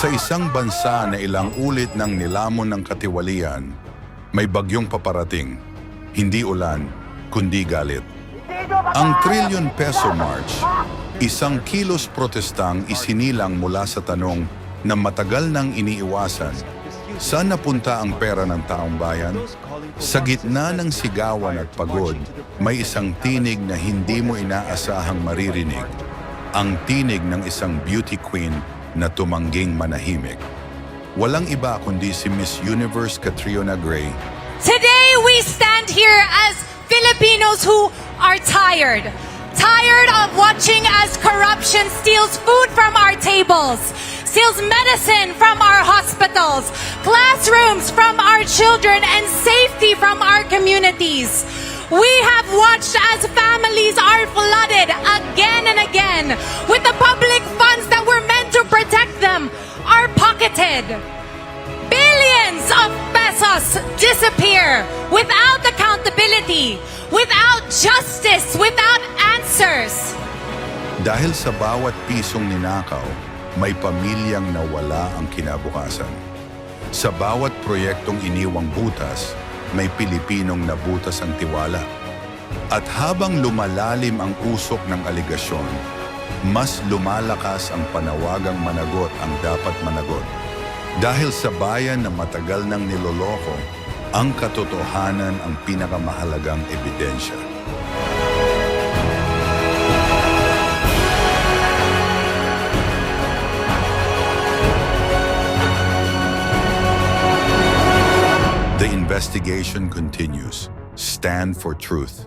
Sa isang bansa na ilang ulit ng nilamon ng katiwalian, may bagyong paparating. Hindi ulan, kundi galit. Ang trillion peso march, isang kilos protestang isinilang mula sa tanong na matagal nang iniiwasan. Saan napunta ang pera ng taong bayan? Sa gitna ng sigawan at pagod, may isang tinig na hindi mo inaasahang maririnig. Ang tinig ng isang beauty queen na tumangging manahimik. Walang iba kundi si Miss Universe Catriona Gray Today we stand here as Filipinos who are tired. Tired of watching as corruption steals food from our tables, steals medicine from our hospitals, classrooms from our children, and safety from our communities. We have watched as families are them are pocketed. Billions of pesos disappear without accountability, without justice, without answers. Dahil sa bawat pisong ninakaw, may pamilyang nawala ang kinabukasan. Sa bawat proyektong iniwang butas, may Pilipinong nabutas ang tiwala. At habang lumalalim ang usok ng aligasyon, mas lumalakas ang panawagang managot ang dapat managot. Dahil sa bayan na matagal nang niloloko, ang katotohanan ang pinakamahalagang ebidensya. The investigation continues. Stand for truth.